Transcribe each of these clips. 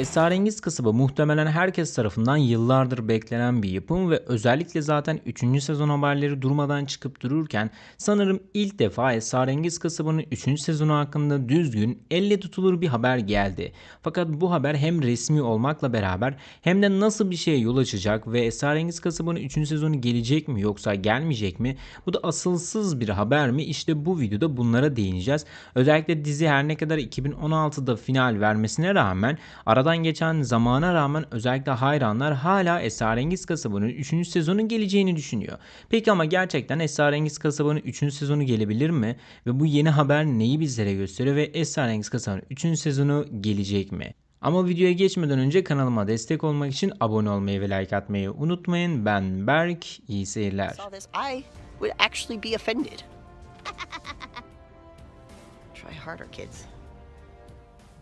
Esrarengiz Kasaba muhtemelen herkes tarafından yıllardır beklenen bir yapım ve özellikle zaten 3. sezon haberleri durmadan çıkıp dururken sanırım ilk defa Esrarengiz Kasaba'nın 3. sezonu hakkında düzgün, elle tutulur bir haber geldi. Fakat bu haber hem resmi olmakla beraber hem de nasıl bir şeye yol açacak ve Esrarengiz Kasaba'nın 3. sezonu gelecek mi yoksa gelmeyecek mi? Bu da asılsız bir haber mi? İşte bu videoda bunlara değineceğiz. Özellikle dizi her ne kadar 2016'da final vermesine rağmen aradan geçen zamana rağmen özellikle hayranlar hala Esrarengiz Kasaba'nın 3. sezonun geleceğini düşünüyor. Peki ama gerçekten Esrarengiz Kasaba'nın 3. sezonu gelebilir mi? Ve bu yeni haber neyi bizlere gösteriyor ve Esrarengiz Kasaba'nın 3. sezonu gelecek mi? Ama videoya geçmeden önce kanalıma destek olmak için abone olmayı ve like atmayı unutmayın. Ben Berk, iyi seyirler. Try harder, kids.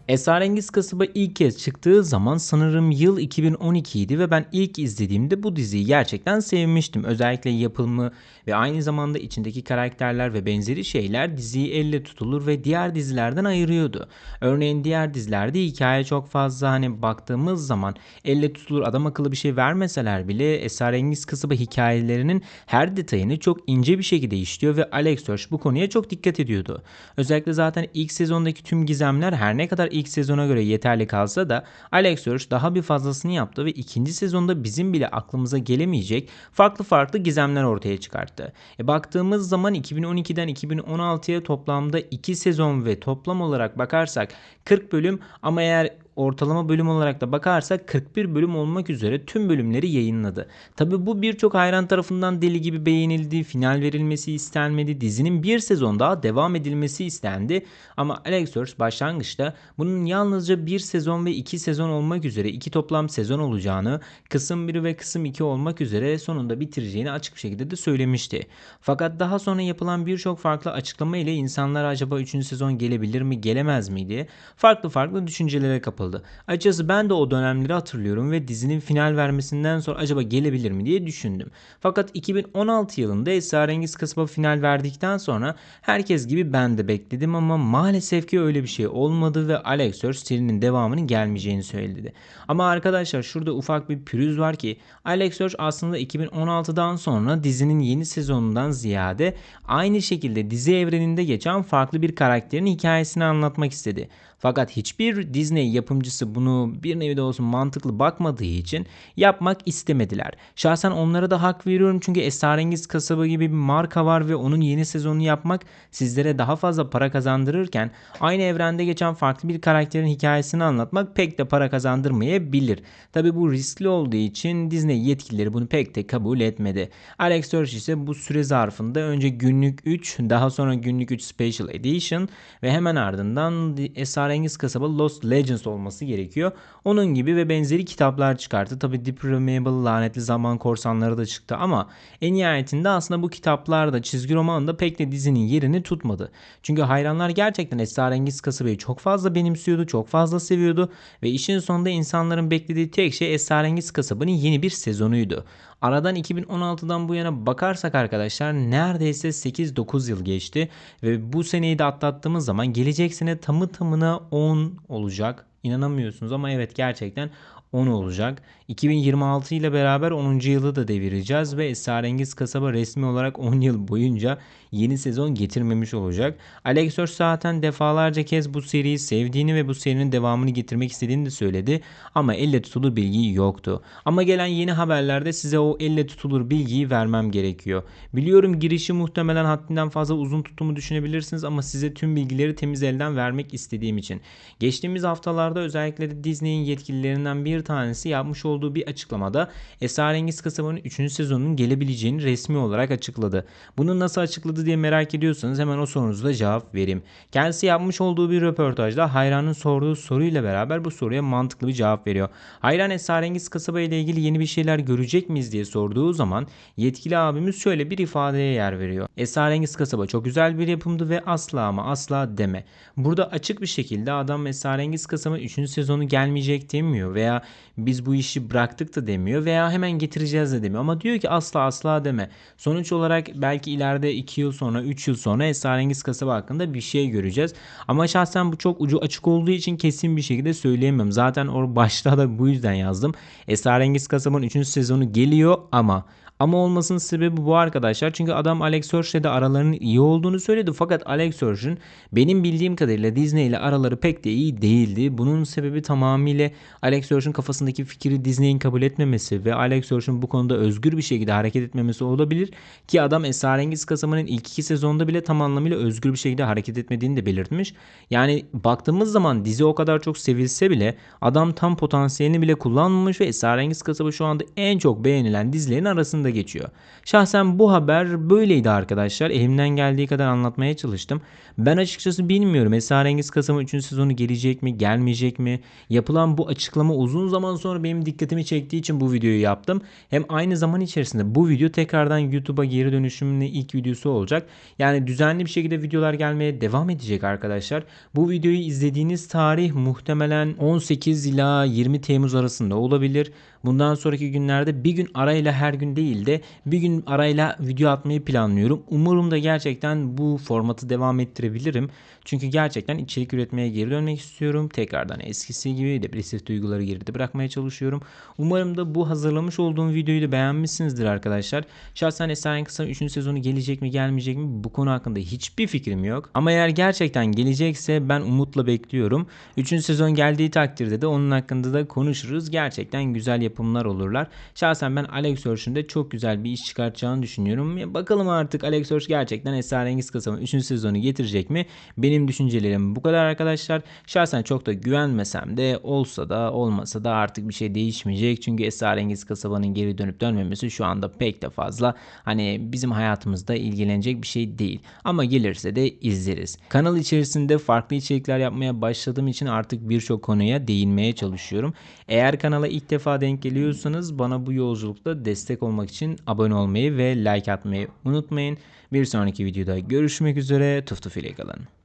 Esrarengiz Kasaba ilk kez çıktığı zaman sanırım yıl 2012 idi ve ben ilk izlediğimde bu diziyi gerçekten sevmiştim. Özellikle yapımı ve aynı zamanda içindeki karakterler ve benzeri şeyler diziyi elle tutulur ve diğer dizilerden ayırıyordu. Örneğin diğer dizilerde hikaye çok fazla hani baktığımız zaman elle tutulur adam akıllı bir şey vermeseler bile Esrarengiz Kasaba hikayelerinin her detayını çok ince bir şekilde işliyor ve Alex Hirsch bu konuya çok dikkat ediyordu. Özellikle zaten ilk sezondaki tüm gizemler her ne kadar ilk sezona göre yeterli kalsa da Alex Hirsch daha bir fazlasını yaptı ve ikinci sezonda bizim bile aklımıza gelemeyecek farklı farklı gizemler ortaya çıkarttı. E baktığımız zaman 2012'den 2016'ya toplamda 2 sezon ve toplam olarak bakarsak 40 bölüm ama eğer ortalama bölüm olarak da bakarsak 41 bölüm olmak üzere tüm bölümleri yayınladı. Tabi bu birçok hayran tarafından deli gibi beğenildi, final verilmesi istenmedi, dizinin bir sezon daha devam edilmesi istendi. Ama Alex Hirsch başlangıçta bunun yalnızca bir sezon ve iki sezon olmak üzere iki toplam sezon olacağını, kısım 1 ve kısım 2 olmak üzere sonunda bitireceğini açık bir şekilde de söylemişti. Fakat daha sonra yapılan birçok farklı açıklama ile insanlar acaba 3. sezon gelebilir mi gelemez mi diye farklı farklı düşüncelere kapıldı. Açıkçası ben de o dönemleri hatırlıyorum ve dizinin final vermesinden sonra acaba gelebilir mi diye düşündüm. Fakat 2016 yılında Esrarengiz Kasaba final verdikten sonra herkes gibi ben de bekledim ama maalesef ki öyle bir şey olmadı ve Alex Hirsch serinin devamının gelmeyeceğini söyledi. Ama arkadaşlar şurada ufak bir pürüz var ki Alex Hirsch aslında 2016'dan sonra dizinin yeni sezonundan ziyade aynı şekilde dizi evreninde geçen farklı bir karakterin hikayesini anlatmak istedi. Fakat hiçbir Disney yapımcısı bunu bir nevi de olsun mantıklı bakmadığı için yapmak istemediler. Şahsen onlara da hak veriyorum çünkü Esrarengiz Kasaba gibi bir marka var ve onun yeni sezonunu yapmak sizlere daha fazla para kazandırırken aynı evrende geçen farklı bir karakterin hikayesini anlatmak pek de para kazandırmayabilir. Tabi bu riskli olduğu için Disney yetkilileri bunu pek de kabul etmedi. Alex Hirsch ise bu süre zarfında önce günlük 3 daha sonra günlük 3 Special Edition ve hemen ardından Esrarengiz Kasaba Lost Legends olması gerekiyor. Onun gibi ve benzeri kitaplar çıkarttı. Tabi Deprimeable Lanetli Zaman Korsanları da çıktı ama en nihayetinde aslında bu kitaplar da çizgi romanında pek de dizinin yerini tutmadı. Çünkü hayranlar gerçekten Esrarengiz Kasaba'yı çok fazla benimsiyordu, çok fazla seviyordu ve işin sonunda insanların beklediği tek şey Esrarengiz Kasaba'nın yeni bir sezonuydu. Aradan 2016'dan bu yana bakarsak arkadaşlar neredeyse 8-9 yıl geçti ve bu seneyi de atlattığımız zaman gelecek sene tamı tamına 10 olacak. İnanamıyorsunuz ama evet gerçekten 10 olacak. 2026 ile beraber 10. yılı da devireceğiz ve Esrarengiz Kasaba resmi olarak 10 yıl boyunca yeni sezon getirmemiş olacak. Alex Hirsch zaten defalarca kez bu seriyi sevdiğini ve bu serinin devamını getirmek istediğini de söyledi ama elle tutulur bilgi yoktu. Ama gelen yeni haberlerde size o elle tutulur bilgiyi vermem gerekiyor. Biliyorum girişi muhtemelen haddinden fazla uzun tuttuğumu düşünebilirsiniz ama size tüm bilgileri temiz elden vermek istediğim için. Geçtiğimiz haftalarda özellikle de Disney'in yetkililerinden bir tanesi yapmış olduğu bir açıklamada Esrarengiz Kasaba'nın 3. sezonunun gelebileceğini resmi olarak açıkladı. Bunu nasıl açıkladı diye merak ediyorsanız hemen o sorunuza cevap vereyim. Kendisi yapmış olduğu bir röportajda hayranın sorduğu soruyla beraber bu soruya mantıklı bir cevap veriyor. Hayran Esrarengiz Kasaba ile ilgili yeni bir şeyler görecek miyiz diye sorduğu zaman yetkili abimiz şöyle bir ifadeye yer veriyor. Esrarengiz Kasaba çok güzel bir yapımdı ve asla ama asla deme. Burada açık bir şekilde adam Esrarengiz Kasaba 3. sezonu gelmeyecek demiyor veya biz bu işi bıraktık da demiyor veya hemen getireceğiz de demiyor ama diyor ki asla asla deme. Sonuç olarak belki ileride 2 yıl sonra 3 yıl sonra Esrarengiz Kasaba hakkında bir şey göreceğiz. Ama şahsen bu çok ucu açık olduğu için kesin bir şekilde söyleyemem. Zaten o başta da bu yüzden yazdım. Esrarengiz Kasaba'nın 3. sezonu geliyor ama ama olmasının sebebi bu arkadaşlar. Çünkü adam Alex Hirsch'le de aralarının iyi olduğunu söyledi. Fakat Alex Hirsch'ün benim bildiğim kadarıyla Disney ile araları pek de iyi değildi. Bunun sebebi tamamıyla Alex Hirsch'ün kafasındaki fikri Disney'in kabul etmemesi ve Alex Hirsch'ün bu konuda özgür bir şekilde hareket etmemesi olabilir. Ki adam Esrarengiz Kasaba'nın ilk iki sezonda bile tam anlamıyla özgür bir şekilde hareket etmediğini de belirtmiş. Yani baktığımız zaman dizi o kadar çok sevilse bile adam tam potansiyelini bile kullanmamış ve Esrarengiz Kasaba şu anda en çok beğenilen dizilerin arasında geçiyor. Şahsen bu haber böyleydi arkadaşlar. Elimden geldiği kadar anlatmaya çalıştım. Ben açıkçası bilmiyorum. Esrarengiz Kasaba 3. sezonu gelecek mi, gelmeyecek mi? Yapılan bu açıklama uzun zaman sonra benim dikkatimi çektiği için bu videoyu yaptım. Hem aynı zaman içerisinde bu video tekrardan YouTube'a geri dönüşümün ilk videosu olacak. Yani düzenli bir şekilde videolar gelmeye devam edecek arkadaşlar. Bu videoyu izlediğiniz tarih muhtemelen 18 ila 20 Temmuz arasında olabilir. Bundan sonraki günlerde bir gün arayla her gün değil de bir gün arayla video atmayı planlıyorum. Umarım da gerçekten bu formatı devam ettirebilirim. Çünkü gerçekten içerik üretmeye geri dönmek istiyorum. Tekrardan eskisi gibi depresif duyguları geride bırakmaya çalışıyorum. Umarım da bu hazırlamış olduğum videoyu da beğenmişsinizdir arkadaşlar. Şahsen Esrarengiz Kısa 3. sezonu gelecek mi gelmeyecek mi bu konu hakkında hiçbir fikrim yok. Ama eğer gerçekten gelecekse ben umutla bekliyorum. 3. sezon geldiği takdirde de onun hakkında da konuşuruz. Gerçekten güzel yapımlar olurlar. Şahsen ben Alex Hirsch'ün de çok güzel bir iş çıkartacağını düşünüyorum. Bakalım artık Alex Hirsch gerçekten Esrarengiz Kasaba'nın 3. sezonu getirecek mi? Benim düşüncelerim bu kadar arkadaşlar. Şahsen çok da güvenmesem de olsa da olmasa da artık bir şey değişmeyecek. Çünkü Esrarengiz Kasaba'nın geri dönüp dönmemesi şu anda pek de fazla hani bizim hayatımızda ilgilenecek bir şey değil. Ama gelirse de izleriz. Kanal içerisinde farklı içerikler yapmaya başladığım için artık birçok konuya değinmeye çalışıyorum. Eğer kanala ilk defa denk geliyorsanız bana bu yolculukta destek olmak için abone olmayı ve like atmayı unutmayın. Bir sonraki videoda görüşmek üzere. Tuf tuf ile kalın.